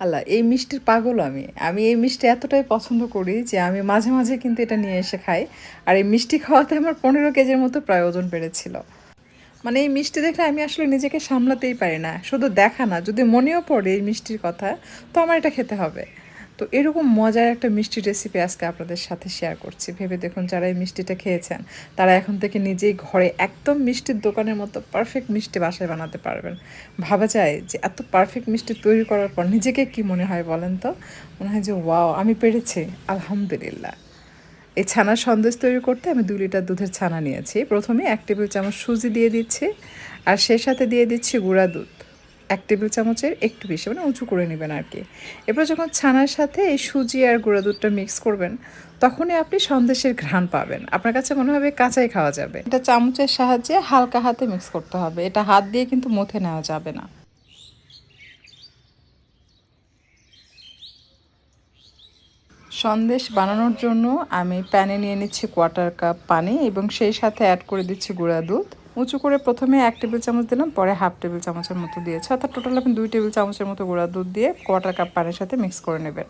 আল্লাহ, এই মিষ্টির পাগল আমি। আমি এই মিষ্টি এতটাই পছন্দ করি যে আমি মাঝে মাঝে কিন্তু এটা নিয়ে এসে খাই। আর এই মিষ্টি খাওয়াতে আমার পনেরো কেজির মতো প্রায় ওজন বেড়েছিল। মানে এই মিষ্টি দেখলে আমি আসলে নিজেকে সামলাতেই পারি না। শুধু দেখা না, যদি মনেও পড়ে এই মিষ্টির কথা, তো আমার এটা খেতে হবে। তো এরকম মজার একটা মিষ্টি রেসিপি আজকে আপনাদের সাথে শেয়ার করছি। ভেবে দেখুন যারা এই মিষ্টিটা খেয়েছেন, তারা এখন থেকে নিজেই ঘরে একদম মিষ্টির দোকানের মতো পারফেক্ট মিষ্টি বাসায় বানাতে পারবেন। ভাবা যায় যে এত পারফেক্ট মিষ্টি তৈরি করার পর নিজেকে কি মনে হয় বলেন তো? মনে হয় যে, ওয়াও, আমি পেরেছি, আলহামদুলিল্লাহ। এই ছানার সন্দেশ তৈরি করতে আমি দু লিটার দুধের ছানা নিয়েছি। প্রথমে এক টেবিল চামচ সুজি দিয়ে দিচ্ছি, আর সেই সাথে দিয়ে দিচ্ছি গুঁড়া দুধ। এক টেবিল চামচের একটু বেশি মানে উঁচু করে নেবেন আর কি। এরপর যখন ছানার সাথে এই সুজি আর গুঁড়া দুধটা মিক্স করবেন, তখনই আপনি সন্দেশের ঘ্রাণ পাবেন। আপনার কাছে মনে হবে কাঁচাই খাওয়া যাবে। এটা চামচের সাহায্যে হালকা হাতে মিক্স করতে হবে। এটা হাত দিয়ে কিন্তু মথে নেওয়া যাবে না। সন্দেশ বানানোর জন্য আমি প্যানে নিয়ে নিচ্ছি কোয়ার্টার কাপ পানি এবং সেই সাথে অ্যাড করে দিচ্ছি গুঁড়া দুধ। উঁচু করে প্রথমে এক টেবিল চামচ দিলাম, পরে হাফ টেবিল চামচের মতো দিয়েছে। অর্থাৎ টোটাল আপনি দুই টেবিল চামচের মতো গুঁড়া দুধ দিয়ে কোয়ার্টার কাপ পানির সাথে মিক্স করে নেবেন।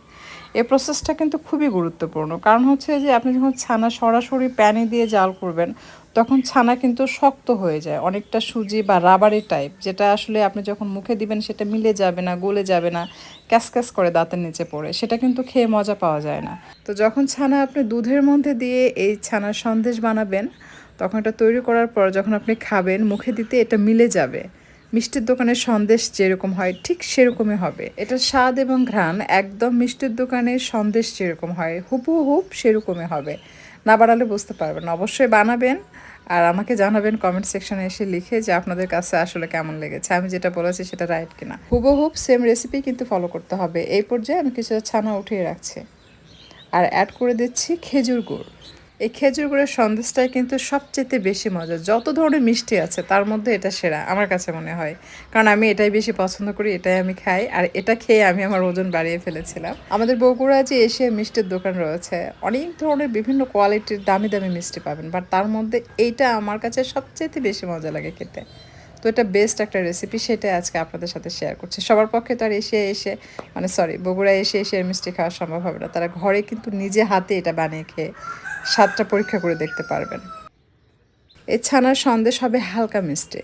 এই প্রসেসটা কিন্তু খুবই গুরুত্বপূর্ণ। কারণ হচ্ছে যে, আপনি যখন ছানা সরাসরি প্যানে দিয়ে জাল করবেন, তখন ছানা কিন্তু শক্ত হয়ে যায়, অনেকটা সুজি বা রাবারি টাইপ যেটা আসলে আপনি যখন মুখে দিবেন, সেটা মিলে যাবে না, গলে যাবে না, ক্যাসক্যাস করে দাঁতের নিচে পড়ে। সেটা কিন্তু খেয়ে মজা পাওয়া যায় না। তো যখন ছানা আপনি দুধের মধ্যে দিয়ে এই ছানার সন্দেশ বানাবেন তখন এটা তৈরি করার পর যখন আপনি খাবেন, মুখে দিতে এটা মিলে যাবে। মিষ্টির দোকানের সন্দেশ যেরকম হয়, ঠিক সেরকমই হবে। এটার স্বাদ এবং ঘ্রাণ একদম মিষ্টির দোকানের সন্দেশ যেরকম হয় হুবহুব সেরকমই হবে। না বাড়ালে বুঝতে পারবেন অবশ্যই বানাবেন আর আমাকে জানাবেন কমেন্ট সেকশনে এসে লিখে যে আপনাদের কাছে আসলে কেমন লেগেছে। আমি যেটা বলেছি সেটা রাইট কিনা। হুবহুব সেম রেসিপি কিন্তু ফলো করতে হবে। এই পর্যায়ে আমি কিছুটা ছানা উঠিয়ে রাখছি। আর অ্যাড করে দিচ্ছি খেজুর গুড়। এই খেজুর গুড়ের সন্দেশটাই কিন্তু সবচেয়ে বেশি মজা যত ধরনের মিষ্টি আছে, তার মধ্যে এটা সেরা, আমার কাছে মনে হয়। কারণ আমি এটাই বেশি পছন্দ করি, এটাই আমি খাই, আর এটা খেয়ে আমি আমার ওজন বাড়িয়ে ফেলেছিলাম। আমাদের বগুড়া যে এশিয়া মিষ্টির দোকান রয়েছে, অনেক ধরনের বিভিন্ন কোয়ালিটির দামি দামি মিষ্টি পাবেন বাট তার মধ্যে এইটা আমার কাছে সবচেয়ে বেশি মজা লাগে খেতে। তো এটা বেস্ট একটা রেসিপি সেটাই আজকে আপনাদের সাথে শেয়ার করছি। সবার পক্ষে তো আর এসে এসে মানে সরি বগুড়া এসে এসে মিষ্টি খাওয়া সম্ভব হবে না। তারা ঘরে কিন্তু নিজে হাতে এটা বানিয়ে খেয়ে স্বাদটা পরীক্ষা করে দেখতে পারবেন। এই ছানার সন্দেশ হবে হালকা মিষ্টি।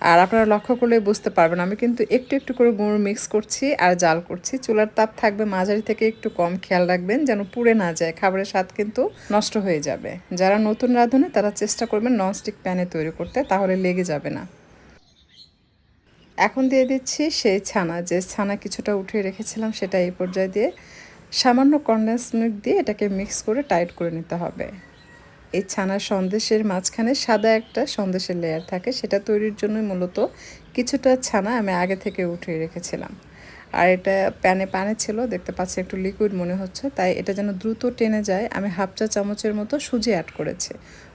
আর আপনারা লক্ষ্য করলে বুঝতে পারবেন, আমি কিন্তু একটু একটু করে গুঁড়ো মিক্স করছি আর জাল করছি। চুলার তাপ থাকবে মাঝারি থেকে একটু কম খেয়াল রাখবেন, যেন পুড়ে না যায়। খাবারের স্বাদ কিন্তু নষ্ট হয়ে যাবে। যারা নতুন রাঁধুনে, তারা চেষ্টা করবেন ননস্টিক প্যানে তৈরি করতে, তাহলে লেগে যাবে না। এখন দিয়ে দিচ্ছি সেই ছানা। যে ছানা কিছুটা উঠিয়ে রেখেছিলাম, সেটা এই পর্যায়ে দিয়ে সামান্য কনডেন্স মিল্ক দিয়ে এটাকে মিক্স করে টাইট করে নিতে হবে। এই ছানার সন্দেশের মাঝখানে সাদা একটা সন্দেশের লেয়ার থাকে, সেটা তৈরির জন্য মূলত কিছুটা ছানা আমি আগে থেকে উঠিয়ে রেখেছিলাম। আর এটা প্যানে পানে ছিল, দেখতে পাচ্ছি একটু লিকুইড মনে হচ্ছে, তাই এটা যেন দ্রুত টেনে যায়, আমি হাফ চা চামচের মতো সুজি অ্যাড করেছি।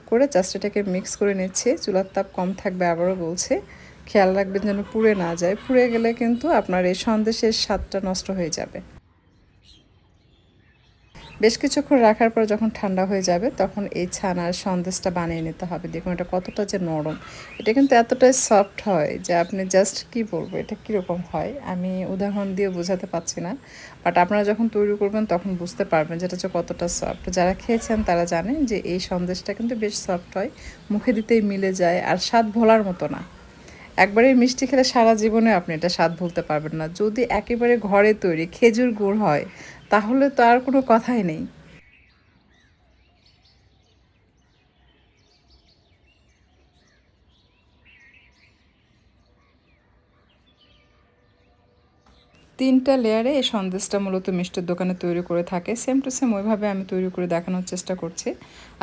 করে জাস্ট এটাকে মিক্স করে নিচ্ছি, চুলার তাপ কম থাকবে আবারও বলছে, খেয়াল রাখবেন যেন পুড়ে না যায়, পুড়ে গেলে কিন্তু আপনার এই সন্দেশের স্বাদটা নষ্ট হয়ে যাবে। বেশ কিছুক্ষণ রাখার পর যখন ঠান্ডা হয়ে যাবে, তখন এই ছানার সন্দেশটা বানিয়ে নিতে হবে। দেখুন, এটা কতটা যে নরম। এটা কিন্তু এতটাই সফট হয় যে আপনি জাস্ট কি বলব, এটা কীরকম হয়? আমি উদাহরণ দিয়ে বোঝাতে পারছি না। বাট আপনারা যখন তৈরি করবেন, তখন বুঝতে পারবেন যেটা হচ্ছে কতটা সফট যারা খেয়েছেন, তারা জানেন যে এই সন্দেশটা কিন্তু বেশ সফট হয়। মুখে দিতেই মিলে যায়, আর স্বাদ ভোলার মতো না। একবারে মিষ্টি খেলে সারা জীবনে আপনি এটা স্বাদ ভুলতে পারবেন না। যদি একেবারে ঘরে তৈরি খেজুর গুড় হয় তাহলে তো আর কোনো কথাই নেই। তিনটা লেয়ারে এই সন্দেশটা মূলত মিষ্টির দোকানে তৈরি করে থাকে। সেম টু সেম ওইভাবে আমি তৈরি করে দেখানোর চেষ্টা করছি।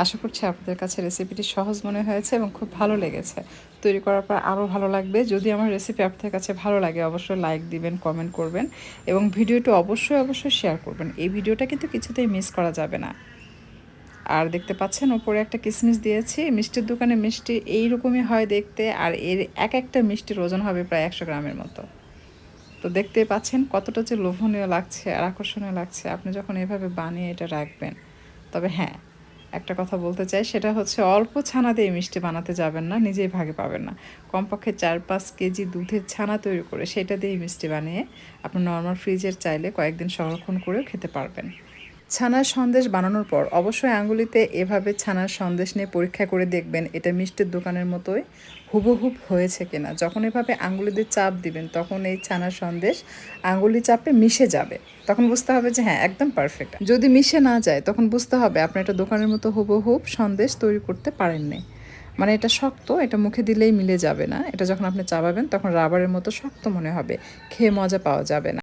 আশা করছি আপনাদের কাছে রেসিপিটি সহজ মনে হয়েছে এবং খুব ভালো লেগেছে। তৈরি করার পর আরও ভালো লাগবে। যদি আমার রেসিপি আপনাদের কাছে ভালো লাগে, অবশ্যই লাইক দিবেন কমেন্ট করবেন এবং ভিডিওটি অবশ্যই অবশ্যই শেয়ার করবেন। এই ভিডিওটা কিন্তু কিছুতেই মিস করা যাবে না। আর দেখতে পাচ্ছেন, ওপরে একটা কিসমিস দিয়েছি। মিষ্টির দোকানে মিষ্টি এইরকমই হয় দেখতে, আর এর এক একটা মিষ্টির ওজন হবে প্রায় একশো গ্রামের মতো। তো দেখতে পাচ্ছেন কতটা যে লোভনীয় লাগছে আর আকর্ষণীয় লাগছে। আপনি যখন এভাবে বানিয়ে এটা রাখবেন, তবে হ্যাঁ একটা কথা বলতে চাই, সেটা হচ্ছে অল্প ছানা দিয়ে মিষ্টি বানাতে যাবেন না, নিজেই ভাগে পাবেন না। কমপক্ষে চার পাঁচ কেজি দুধের ছানা তৈরি করে সেটা দিয়ে মিষ্টি বানিয়ে আপনি নর্মাল ফ্রিজের চাইলে কয়েকদিন সংরক্ষণ করেও খেতে পারবেন। ছানার সন্দেশ বানানোর পর অবশ্যই আঙ্গুলিতে এভাবে ছানার সন্দেশ নিয়ে পরীক্ষা করে দেখবেন, এটা মিষ্টির দোকানের মতোই হুবহুব হয়েছে কিনা। যখন এভাবে আঙ্গুলি দিয়ে চাপ দিবেন, তখন এই ছানার সন্দেশ আঙ্গুলি চাপে মিশে যাবে। তখন বুঝতে হবে যে হ্যাঁ একদম পারফেক্ট যদি মিশে না যায়, তখন বুঝতে হবে আপনি এটা দোকানের মতো হুবহুব সন্দেশ তৈরি করতে পারেননি। মানে এটা শক্ত, এটা মুখে দিলেই মিলে যাবে না। এটা যখন আপনি চাবাবেন, তখন রাবারের মতো শক্ত মনে হবে। খেয়ে মজা পাওয়া যাবে না।